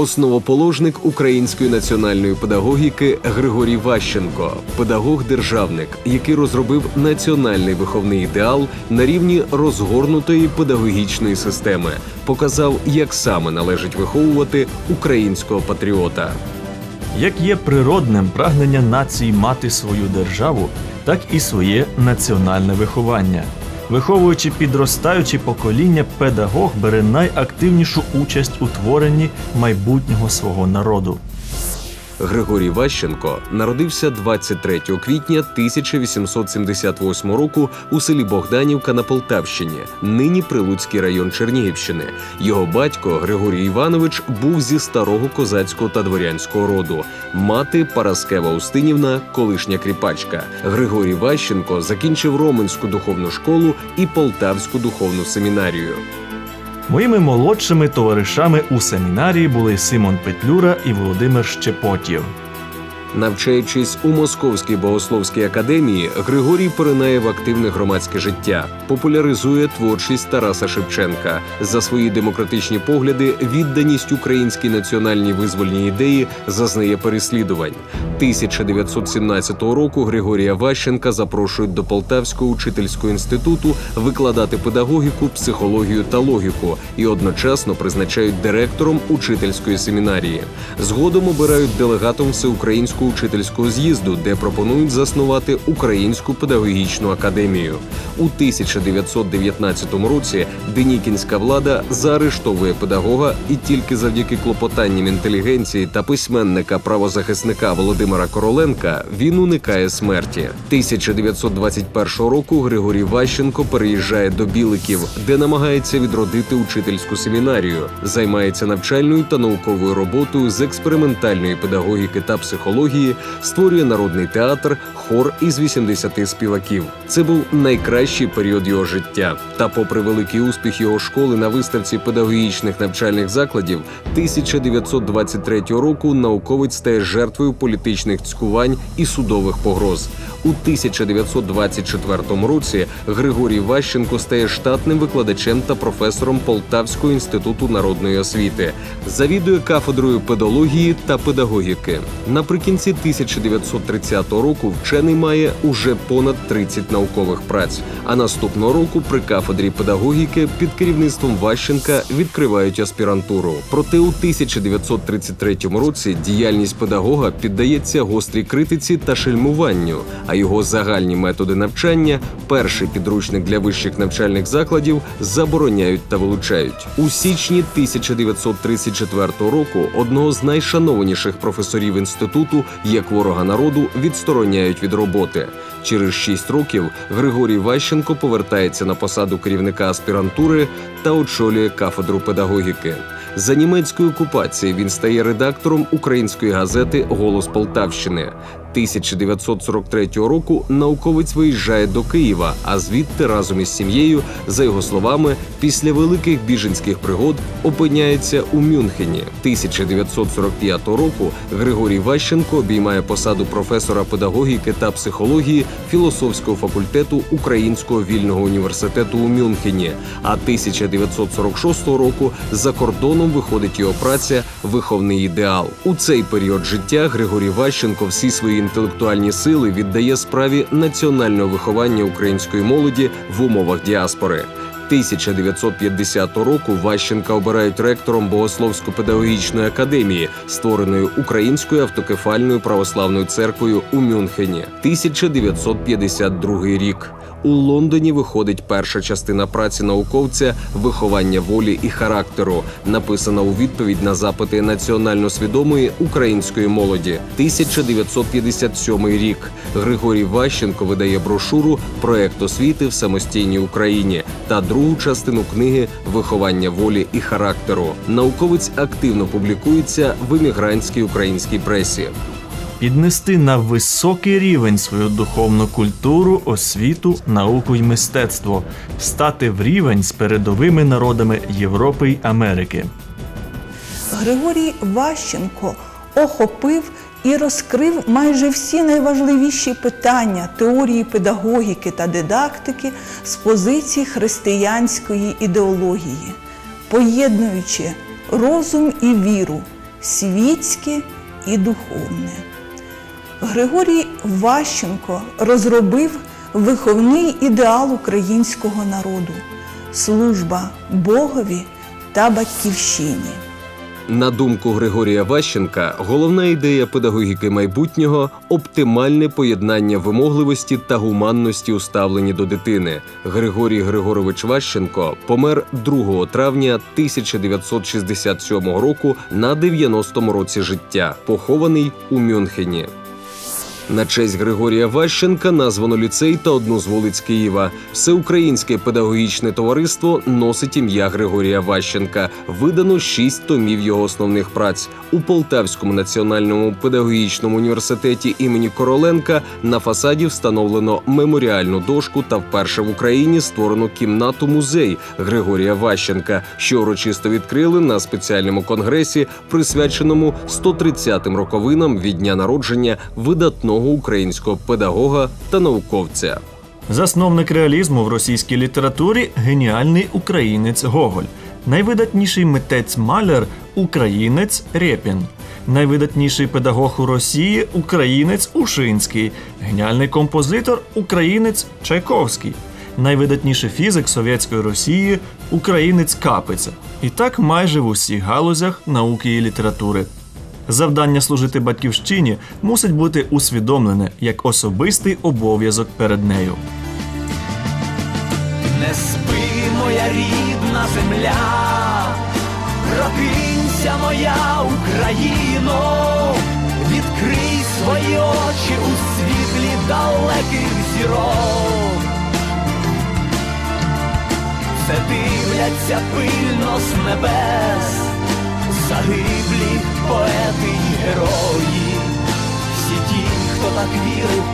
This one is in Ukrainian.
Основоположник української національної педагогіки Григорій Ващенко, педагог-державник, який розробив національний виховний ідеал на рівні розгорнутої педагогічної системи, показав, як саме належить виховувати українського патріота. Як є природним прагнення нації мати свою державу, так і своє національне виховання. Виховуючи підростаючі покоління, педагог бере найактивнішу участь у творенні майбутнього свого народу. Григорій Ващенко народився 23 квітня 1878 року у селі Богданівка на Полтавщині, нині Прилуцький район Чернігівщини. Його батько Григорій Іванович був зі старого козацького та дворянського роду. Мати Параскева Устинівна, колишня кріпачка. Григорій Ващенко закінчив Роменську духовну школу і Полтавську духовну семінарію. Моїми молодшими товаришами у семінарії були Симон Петлюра і Володимир Щепотів. Навчаючись у Московській богословській академії, Григорій поринає в активне громадське життя, популяризує творчість Тараса Шевченка. За свої демократичні погляди, відданість українській національній визвольній ідеї зазнає переслідувань. 1917 року Григорія Ващенка запрошують до Полтавського учительського інституту викладати педагогіку, психологію та логіку і одночасно призначають директором учительської семінарії. Згодом обирають делегатом всеукраїнського учительського з'їзду, де пропонують заснувати Українську педагогічну академію. У 1919 році денікінська влада заарештовує педагога, і тільки завдяки клопотанням інтелігенції та письменника правозахисника Володимира Короленка він уникає смерті. 1921 року Григорій Ващенко переїжджає до Біликів, де намагається відродити учительську семінарію, займається навчальною та науковою роботою з експериментальної педагогіки та психології, створює народний театр, хор із 80 співаків. Це був найкращий період його життя. Та, попри великий успіх його школи на виставці педагогічних навчальних закладів, 1923 року науковець стає жертвою політичних цькувань і судових погроз. У 1924 році Григорій Ващенко стає штатним викладачем та професором Полтавського інституту народної освіти, завідує кафедрою педології та педагогіки. Наприкінці 1930 року вчений має уже понад 30 наукових праць. А наступного року при кафедрі педагогіки під керівництвом Ващенка відкривають аспірантуру. Проте у 1933 році діяльність педагога піддається гострій критиці та шельмуванню, а його загальні методи навчання, перший підручник для вищих навчальних закладів, забороняють та вилучають. У січні 1934 року одного з найшанованіших професорів інституту, як ворога народу, відстороняють від роботи. Через шість років Григорій Ващенко повертається на посаду керівника аспірантури та очолює кафедру педагогіки. За німецької окупації він стає редактором української газети Голос Полтавщини. 1943 року науковець виїжджає до Києва, а звідти разом із сім'єю, за його словами, після великих біженських пригод опиняється у Мюнхені. 1945 року Григорій Ващенко обіймає посаду професора педагогіки та психології філософського факультету Українського вільного університету у Мюнхені. А 1946 року за кордоном виходить його праця Виховний ідеал. У цей період життя Григорій Ващенко всі свої інтелектуальні сили віддає справі національного виховання української молоді в умовах діаспори. 1950 року Ващенка обирають ректором Богословсько-педагогічної академії, створеної Українською автокефальною православною церквою у Мюнхені. 1952 рік. У Лондоні виходить перша частина праці науковця виховання волі і характеру, написана у відповідь на запити національно свідомої української молоді. 1957 рік. Григорій Ващенко видає брошуру Проект освіти в самостійній Україні та другу частину книги Виховання волі і характеру. Науковець активно публікується в емігрантській українській пресі. Піднести на високий рівень свою духовну культуру, освіту, науку й мистецтво, стати в рівень з передовими народами Європи й Америки. Григорій Ващенко охопив і розкрив майже всі найважливіші питання теорії педагогіки та дидактики з позиції християнської ідеології, поєднуючи розум і віру, світське і духовне. Григорій Ващенко розробив виховний ідеал українського народу служба Богові та батьківщині. На думку Григорія Ващенка, головна ідея педагогіки майбутнього оптимальне поєднання вимогливості та гуманності у ставленні до дитини. Григорій Григорович Ващенко помер 2 травня 1967 року на 90-му році життя, похований у Мюнхені. На честь Григорія Ващенка названо ліцей та одну з вулиць Києва. Всеукраїнське педагогічне товариство носить ім'я Григорія Ващенка. Видано шість томів його основних праць у Полтавському національному педагогічному університеті імені Короленка. На фасаді встановлено меморіальну дошку та вперше в Україні створено кімнату музей Григорія Ващенка, що урочисто відкрили на спеціальному конгресі, присвяченому 130-м роковинам від дня народження видатного українського педагога та науковця. Засновник реалізму в російській літературі геніальний українець Гоголь, найвидатніший митець маляр українець Рєпін, найвидатніший педагог у Росії українець Ушинський, геніальний композитор українець Чайковський, найвидатніший фізик совєтської Росії українець Капиця. І так майже в усіх галузях науки і літератури. Завдання служити батьківщині мусить бути усвідомлене як особистий обов'язок перед нею. Не спи, моя рідна земля, прокинься, моя Україно, відкрий свої очі у світлі далеких зірок. Все дивляться пильно з небес, загиблі поети і герої, всі ті, хто так вірив.